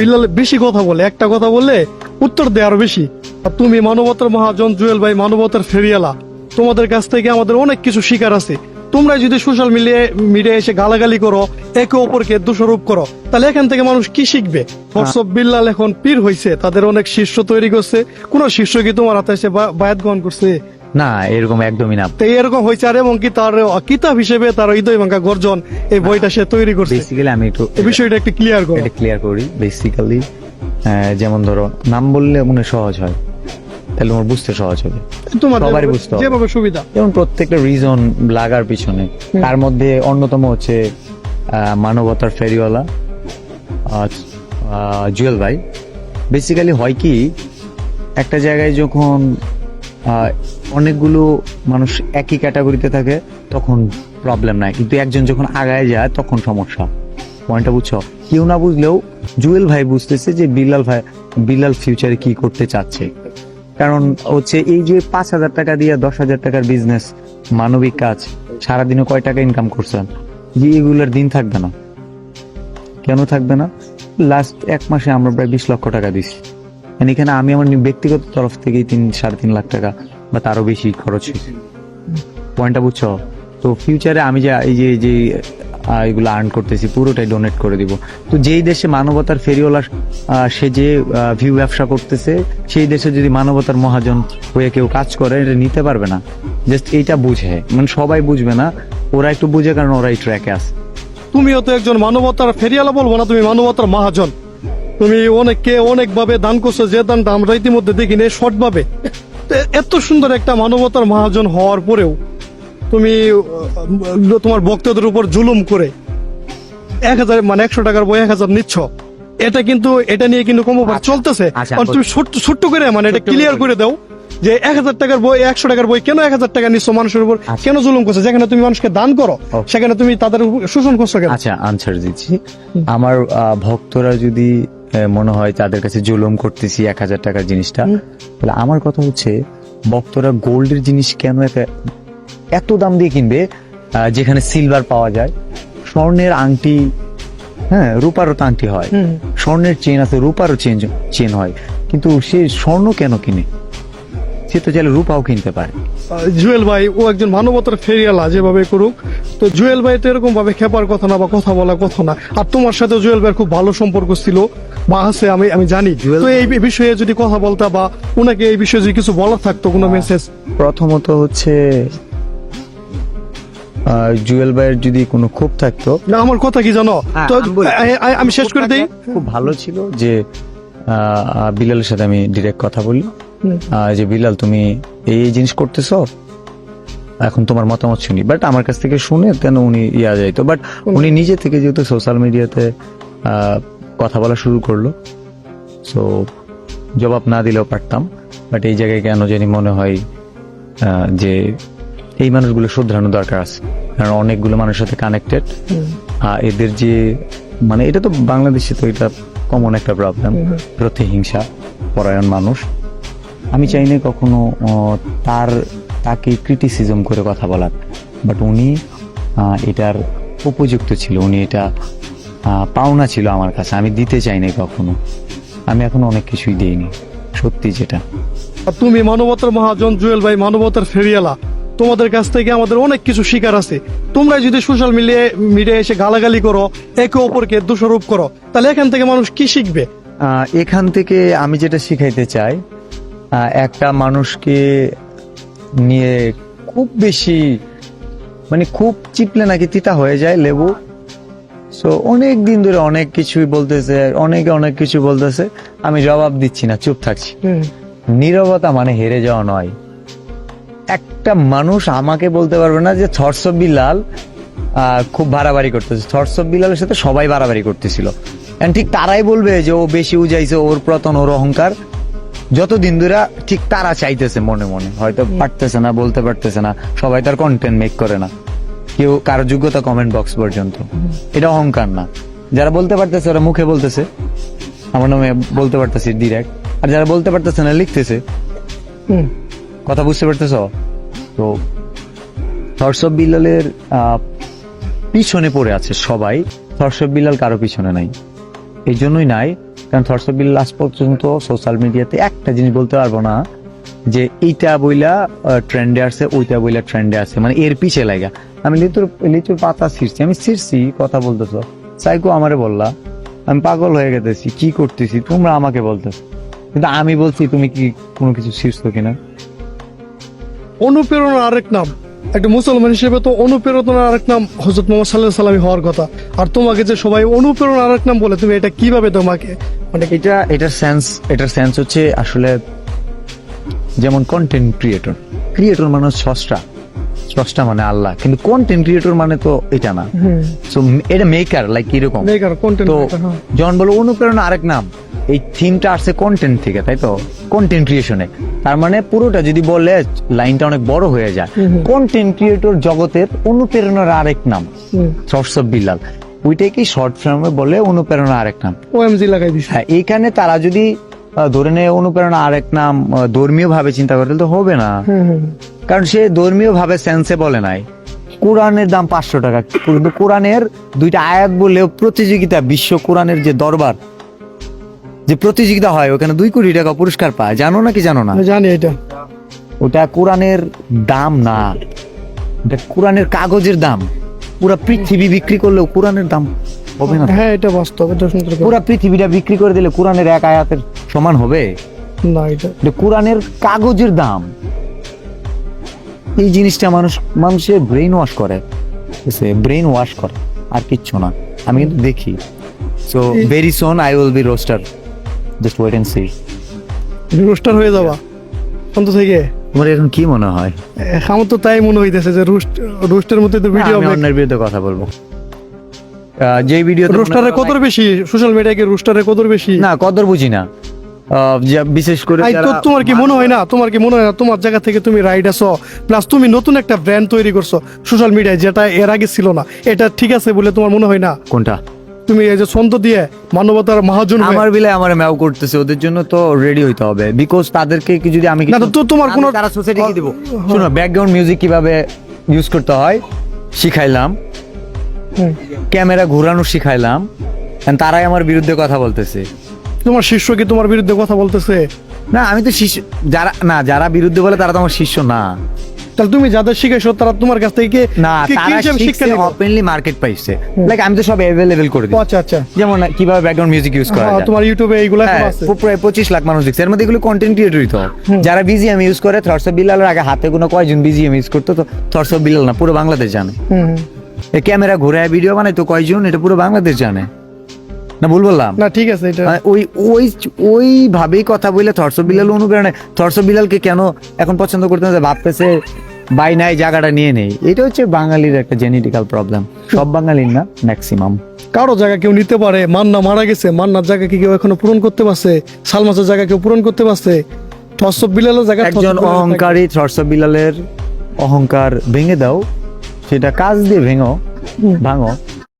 বিল্লাল বেশি কথা বলে একটা কথা বললে উত্তর দেয় আরও বেশি। আর তুমি মানবতার মহাজন জুয়েল ভাই মানবতার ফেরিয়ালা তোমাদের কাছ থেকে আমাদের অনেক কিছু শিকার আছে। তোমরা যদি সোশ্যাল মিডিয়া মিডিয়া এসে গালাগালি করো একে অপরকে দোষারোপ করো তাহলে এখান থেকে মানুষ কি শিখবে? হোয়াটসঅ্যাপ বিল্লাল এখন পীর হয়েছে তাদের অনেক শিষ্য তৈরি করছে। কোন শিষ্য কি তোমার হাতে এসে বায়াত গ্রহণ করছে? না এরকম একদমই না। তো এরকম হয়েছে আর এবং কি তার কিতাব হিসেবে তার হৃদয় ভাঙ্গা গর্জন এই বইটা সে তৈরি করছে। বেসিক্যালি আমি একটু এই বিষয়টা একটু ক্লিয়ার করো। এটা ক্লিয়ার করি বেসিক্যালি যেমন ধরো নাম বললে মনে সহজ হয়। তাহলে তোমার বুঝতে সহজ হবে। সবারই বুঝতে হবে। যেভাবে সুবিধা। যেমন প্রত্যেকটা রিজন লাগার পিছনে। তার মধ্যে অন্যতম হচ্ছে আহ, মানবতার ফেরিওয়ালা জুয়েল ভাই। বেসিক্যালি হয় কি একটা জায়গায় যখন অনেকগুলো মানুষ একই ক্যাটাগরিতে থাকে, তখন প্রবলেম নাই। কিন্তু একজন যখন আগায় যায়, তখন সমস্যা। পয়েন্টটা বুঝছ? কেউ না বুঝলেও জুয়েল ভাই বুঝতেছে যে বিল্লাল ভাই, বিল্লাল ফিউচারে কি করতে চাচ্ছে। কারণ হচ্ছে এই যে পাঁচ হাজার টাকা দিয়ে দশ হাজার টাকার বিজনেস মানবিক কাজ, সারাদিনে কয় টাকা ইনকাম করছেন? যে এগুলোর দিন থাকবে না। কেন থাকবে না? লাস্ট এক মাসে আমরা প্রায় বিশ লক্ষ টাকা দিছি And এখানে আমি আমার ব্যক্তিগত তরফ থেকেই তিন, সাড়ে তিন লাখ টাকা বা তারও বেশি খরচ পয়েন্টটা বুঝছ? তো ফিউচারে আমি যে এই যে যে এগুলো আর্ন করতেছি, পুরোটাই ডোনেট করে দিব। তো যেই দেশে মানবতার ফেরিওয়ালা সে যে ভিউ ব্যবসা করতেছে, সেই দেশে যদি মানবতার মহাজন হয়ে কেউ কাজ করে, এটা নিতে পারবে না। জাস্ট এইটা বুঝে। মানে সবাই বুঝবে না, ওরা একটু বুঝে কারণ ওরা এই ট্র্যাকে আছে। তুমিও তো একজন মানবতার ফেরিয়ালা বলব না, তুমি মানবতার মহাজন। তুমি অনেককে অনেক ভাবে দান করছ যে দানটা আমরা ইতিমধ্যে দেখিনি শর্ট ভাবে এত সুন্দর একটা মানবতার মহাজন হওয়ার পরেও তুমি তোমার ভক্তদের উপর জুলুম করে এক হাজার মানে একশো টাকার বই এক হাজার নিচ্ছ। এটা কিন্তু এটা নিয়ে কিন্তু কম চলতেছে। আচ্ছা, তুমি ছোট্ট করে মানে এটা ক্লিয়ার করে দাও যে এক হাজার টাকার বই একশো টাকার বই কেন এক হাজার টাকা নিচ্ছ মানুষের উপর? কেন জুলুম করছে? যেখানে তুমি মানুষকে দান করো সেখানে তুমি তাদের শোষণ করছ কেন? আচ্ছা আনসার দিচ্ছি। আমার ভক্তরা যদি মনে হয় তাদের কাছে জুলুম করতেছি এক হাজার টাকার জিনিসটা। তাহলে আমার কথা হচ্ছে ভক্তরা গোল্ডের জিনিস কেন এত- দাম দিয়ে কিনবে? যেখানে সিলভার পাওয়া যায়। স্বর্ণের আংটি হ্যাঁ রূপারও তো আংটি হয়। স্বর্ণের চেন আছে রূপারও চেন চেন হয়। কিন্তু সে স্বর্ণ কেন কিনে? সে তো চাইলে রূপাও কিনতে পারে। জুয়েল ভাই ও একজন মানবতার ফেরিয়ালা যেভাবে করুক। তো জুয়েল ভাই তো এরকম ভাবে খেপার কথা না বা কথা বলার কথা না। আর তোমার সাথে জুয়েল ভাইয়ের খুব ভালো সম্পর্ক ছিল। বা আছে আমি আমি জানি। তো এই বিষয়ে যদি কথা বলতা বা ওনাকে এই বিষয়ে যদি কিছু বলার থাকতো কোনো মেসেজ প্রথমত হচ্ছে জুয়েল ভাইয়ের যদি কোনো ক্ষোভ থাকতো। না আমার কথা কি জানো? হ্যাঁ, তো আমি বলি। শেষ করে দিই। খুব ভালো ছিল যে আহ, বিলালের সাথে আমি ডিরেক্ট কথা বলি। যে বিলাল তুমি এই জিনিস করতেছো? এখন তোমার মতামত শুনি। বাট আমার কাছ থেকে শুনে তেন উনি ইয়া যাইতো? বাট উনি নিজে থেকে যেহেতু সোশ্যাল মিডিয়াতে কথা বলা শুরু করল সো জবাব না দিলেও পারতাম। বাট এই জায়গায় কেন জানি মনে হয় যে এই মানুষগুলো শুধরানো দরকার আছে। কারণ অনেকগুলো মানুষের সাথে কানেক্টেড আর এদের যে মানে এটা তো বাংলাদেশে তো এটা কমন একটা প্রবলেম প্রতিহিংসা পরায়ণ মানুষ। আমি চাই না কখনো তার তাকে ক্রিটিসিজম করে কথা বলার। বাট উনি এটার উপযুক্ত ছিল উনি এটা পাওনা ছিল আমার কাছে। আমি দিতে চাই না কখনো। আমি এখন অনেক কিছুই দিইনি সত্যি যেটা। তুমি মানবতার মহাজন জুয়েল ভাই মানবতার ফেরিয়ালা তোমাদের কাছ থেকে আমাদের অনেক কিছু শিকার আছে। তোমরা যদি সোশ্যাল মিডিয়া মিডিয়া এসে গালাগালি করো একে অপরকে দোষারোপ করো তাহলে এখান থেকে মানুষ কি শিখবে? এখান থেকে আমি যেটা শিখাইতে চাই একটা মানুষকে নিয়ে খুব বেশি মানে খুব চিপলে নাকি তিতা হয়ে যায় লেবু। সো অনেক দিন ধরে অনেক কিছুই বলতেছে অনেকে অনেক কিছু বলতেছে। আমি জবাব দিচ্ছি না চুপ থাকছি। নীরবতা মানে হেরে যাওয়া নয়। একটা মানুষ আমাকে বলতে পারবে না যে থটস অফ বিলাল খুব বাড়াবাড়ি করতেছে। থটস অফ বিলালের সাথে সবাই বাড়াবাড়ি করতেছিল। ঠিক তারাই বলবে যে ও বেশি উজাইছে ওর প্রতন ওর অহংকার। যতদিন ধরে ঠিক তারা চাইতেছে মনে মনে হয়তো পারতেছে না বলতে পারতেছে না সবাই তার কন্টেন্ট মেক করে না। কেউ কারও যোগ্যতা কমেন্ট বক্স পর্যন্ত। এটা অহংকার না। যারা বলতে পারতেছে ওরা মুখে বলতেছে। আমার নামে বলতে পারতেছি ডিরেক্ট আর যারা বলতে পারতেছে না লিখতেছে। কথা বুঝতে পারতেছ? তো থরসব বিল্লালের আহ, পিছনে পড়ে আছে সবাই। থরসব বিল্লাল কারও পিছনে নাই। এই জন্যই নাই কারণ থরসবিল লাস্ট পর্যন্ত সোশ্যাল মিডিয়াতে একটা জিনিস বলতে পারব না, যে এইটা বইলা ট্রেন্ডে আসছে, ওইটা বইলা ট্রেন্ডে আছে মানে এর পিছে লাগা আমি লিচুর লিচুর পাতা ছিঁড়ছি, আমি ছিঁড়ছি, কথা বলতেছো। সাইকো আমারে বললা, আমি পাগল হয়ে গেতেছি, কি করতেছি, তোমরা আমাকে বলতেছো কিন্তু আমি বলছি, তুমি কি কোনো কিছু ছিঁড়ছো কিনা? অনুপ্রেরণার আরেক নাম। একটা মুসলমান হিসেবে তো অনুপ্রেরণার আরেক নাম হজরত মোহাম্মদ সাল্লাহ সাল্লামী হওয়ার কথা। আর তোমাকে যে সবাই অনুপ্রেরণার আরেক নাম বলে তুমি এটা কীভাবে তোমাকে? মানে এটা এটার সেন্স এটার সেন্স হচ্ছে আসলে যেমন কন্টেন্ট ক্রিয়েটর ক্রিয়েটর মানে স্রষ্টা। স্রষ্টা মানে আল্লাহ। কিন্তু কন্টেন্ট ক্রিয়েটর মানে তো এটা না। সো এটা মেকার লাইক এরকম। মেকার কন্টেন্ট তো যখন বলো অনুপ্রেরণা আরেক নাম এই থিমটা আসছে কন্টেন্ট থেকে তাই তো? কন্টেন্ট ক্রিয়েশনে তার মানে পুরোটা যদি বলে লাইনটা অনেক বড় হয়ে যায়। কন্টেন্ট ক্রিয়েটর জগতের অনুপ্রেরণার আরেক নাম সর্স অফ বিল্লাল ওইটাকে শর্ট ফিল্মে বলে অনুপ্রেরণা আরেক নাম? ওএমজি লাগাই দিছে। হ্যাঁ এইখানে তারা যদি ধরে নেয় অনুপ্রেরণা আরেক নাম ধর্মীয় ভাবে চিন্তা করে তো হবে না। কারণ সে ধর্মীয় ভাবে সেন্সে বলে নাই। কোরআনের দাম পাঁচশো টাকা। কিন্তু কোরআনের দুইটা আয়াত বললেও প্রতিযোগিতা বিশ্ব কোরআনের যে দরবার যে প্রতিযোগিতা হয় ওখানে দুই কোটি টাকা পুরস্কার পায়। জানো নাকি জানো না? জানি এটা। ওটা কোরআনের দাম না। ওটা কোরআনের কাগজের দাম। পুরা পৃথিবী বিক্রি করলেও কোরআনের দাম হবে না হ্যাঁ এটা বাস্তব এটা। পুরা। পৃথিবীটা বিক্রি করে দিলে কোরআনের এক আয়াতের সমান হবে? না এটা এটা কোরআনের কাগজের দাম। এই জিনিসটা মানুষ মানুষের ব্রেন ওয়াশ করে। ব্রেন ওয়াশ করে। আর কিচ্ছু না। আমি কিন্তু দেখি। So very soon I will be roaster just wait and see roaster হয়ে যাবা অন্ত থেকে। তোমার এখন কি মনে হয়? আমার তো তাই মনে হইতেছে যে রোস্ট রোস্টের মধ্যে তো ভিডিও আমি অন্যের বিরুদ্ধে কথা বলব। যে ভিডিও রোস্টারে কত বেশি সোশ্যাল মিডিয়াকে রোস্টারে কত বেশি। না কদর বুঝি না। বিশেষ করে তো তোমার কি মনে হয় না? তোমার কি মনে হয় না? তোমার জায়গা থেকে তুমি রাইড আছো প্লাস তুমি নতুন একটা ব্র্যান্ড তৈরি করছ সোশ্যাল মিডিয়ায় যেটা এর আগে ছিল না। এটা ঠিক আছে বলে তোমার মনে হয় না? কোনটা? তুমি এই যে ছন্দ দিয়ে মানবতার মহাজন হয়ে- আমার বিলে আমার ম্যাও করতেছে ওদের জন্য তো রেডি হইতে হবে। বিকজ তাদেরকে কি যদি আমি না তো তো তোমার কোনো তারা সোসাইটি কি দিব। শুনো ব্যাকগ্রাউন্ড মিউজিক কীভাবে ইউজ করতে হয় শিখাইলাম। হুম। ক্যামেরা ঘোরানো শিখাইলাম। And তারাই আমার বিরুদ্ধে কথা বলতেছে। তোমার শিষ্য কি তোমার বিরুদ্ধে কথা বলতেছে? না আমি তো শিষ্য যারা না যারা বিরুদ্ধে বলে তারা তো আমার শিষ্য না। তাহলে তুমি যাদের শিখাইছো তারা তোমার কাছ থেকে না তারা শিখছে ওপেনলি মার্কেট পাইছে লাইক আমি তো সব অ্যাভেলেবেল করে দিই। আচ্ছা আচ্ছা। যেমন কীভাবে ব্যাকগ্রাউন্ড মিউজিক ইউজ করা হ্যাঁ, যায়। তোমার ইউটিউবে এইগুলো হ্যাঁ, আছে। প্রায় পঁচিশ লাখ মানুষ দেখছে। এর মধ্যে এগুলো কন্টেন্ট ক্রিয়েটরই তো। যারা বিজিএম ইউজ করে অফ বিলালের আগে হাতে কোনো কয়জন বিজিএম ইউজ করতো তো অফ বিলাল না পুরো বাংলাদেশ জানে। ক্যামেরা ঘুরে ভিডিও বানাই তো কয়জন? এটা পুরো বাংলাদেশ জানে। না ভুল বললাম? না ঠিক আছে এটা মানে ওই ওই ওই ভাবেই কথা বিলাল অনুপ্রেরণা থটস অফ বিলালকে কেন এখন পছন্দ করতে না ভাবতেছে বাই নাই জায়গাটা নিয়ে নেই। এটা হচ্ছে বাঙালির একটা জেনেটিক্যাল প্রবলেম সব বাঙালির না ম্যাক্সিমাম কারও জায়গা কেউ নিতে পারে মান্না মারা গেছে মান্নার জায়গা কি কেউ এখনও পূরণ করতে পারছে? সালমাসের জায়গা কেউ পূরণ করতে পারছে? টসব বিলালের জায়গা একজন অহংকারী অফ বিলালের অহংকার ভেঙে দাও সেটা কাজ দিয়ে ভেঙো ভাঙো।